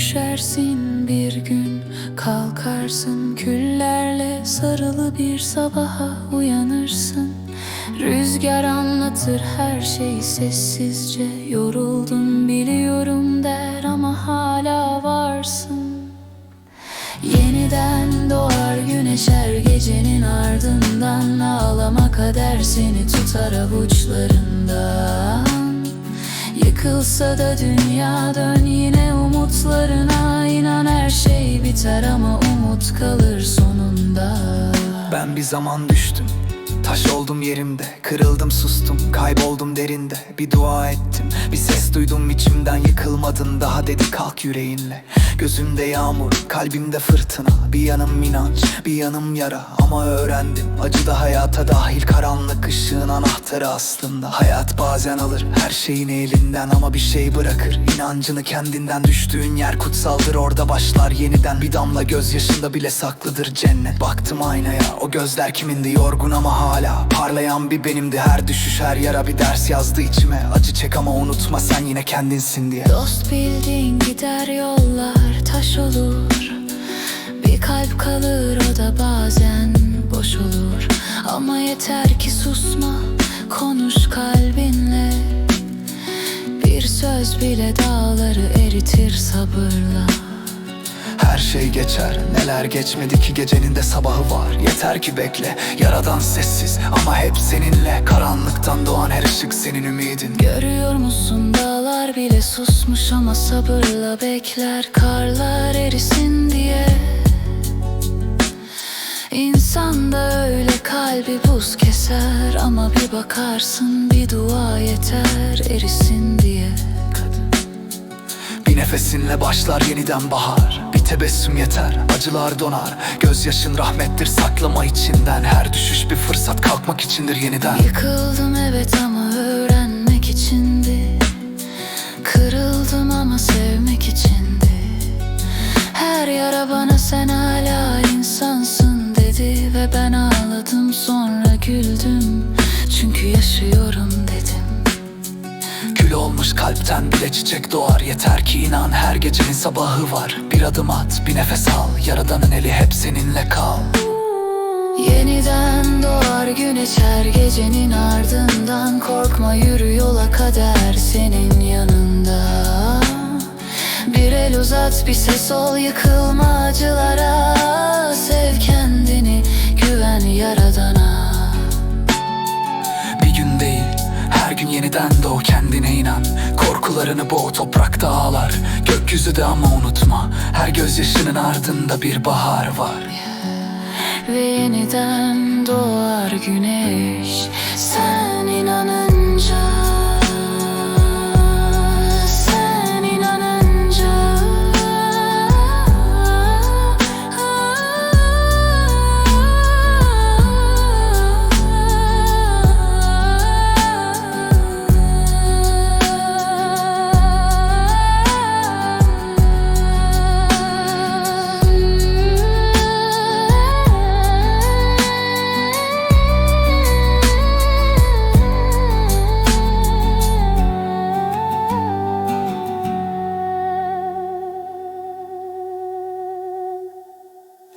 düşersin bir gün. Kalkarsın küllerle sarılı bir sabaha uyanırsın. Rüzgar anlatır her şeyi sessizce. Yoruldum biliyorum der ama hala varsın. Yeniden doğar güneş her gecenin ardından. Ağlama kader seni tutar avuçlarından Yıkılsa da dünya dön yine umutlarına inan her şey biter ama umut kalır sonunda. Ben bir zaman düştüm Taş oldum yerimde Kırıldım sustum Kayboldum derinde. Bir dua ettim Bir ses duydum içimden Yıkılmadın daha dedi kalk yüreğinle. Gözümde yağmur Kalbimde fırtına Bir yanım inanç Bir yanım yara Ama öğrendim Acı da hayata dahil. Karanlık ışığın anahtarı aslında. Hayat bazen alır Her şeyini elinden. Ama bir şey bırakır İnancını kendinden. Düştüğün yer kutsaldır Orada başlar yeniden. Bir damla gözyaşında bile saklıdır cennet. Baktım aynaya O gözler kimindi? Yorgun ama hala. Parlayan bir benimdi her düşüş her yara bir ders yazdı içime. Acı çek ama unutma sen yine kendinsin diye. Dost bildiğin gider yollar taş olur. Bir kalp kalır o da bazen Ama yeter ki susma konuş kalbinle. Bir söz bile dağları eritir sabırla. Her şey geçer neler geçmedi ki gecenin de sabahı var. Yeter ki bekle yaradan sessiz ama hep seninle. Karanlıktan doğan her ışık senin ümidin. Görüyor musun dağlar bile susmuş ama sabırla bekler. Karlar erisin diye. İnsan da öyle kalbi buz keser ama bir bakarsın bir dua yeter erisin diye. Bir nefesinle başlar yeniden bahar. Bir tebessüm yeter acılar donar. Gözyaşın rahmettir saklama içinden. Her düşüş bir fırsat kalkmak içindir yeniden. Yıkıldım evet ama öğrenmek içindi. Kırıldım ama sevmek içindi. Her yara bana sen hala insansın dedi Ve ben ağladım sonra güldüm. Çünkü yaşıyorum dedim. Gül olmuş kalpten bile çiçek doğar. Yeter ki inan her gecenin sabahı var. Bir adım at bir nefes al. Yaradanın eli hep seninle kal. Yeniden doğar güneş her gecenin ardından. Korkma yürü yola kader senin yanında. Bir el uzat bir ses ol yıkılma acılara. Sev kendini güven yaradana. Bir gün değil her gün yeniden doğ kendine inan. Korkularını boğ toprakta ağlar. Gökyüzü de ama unutma Her gözyaşının ardında bir bahar var. Ve yeniden doğar güneş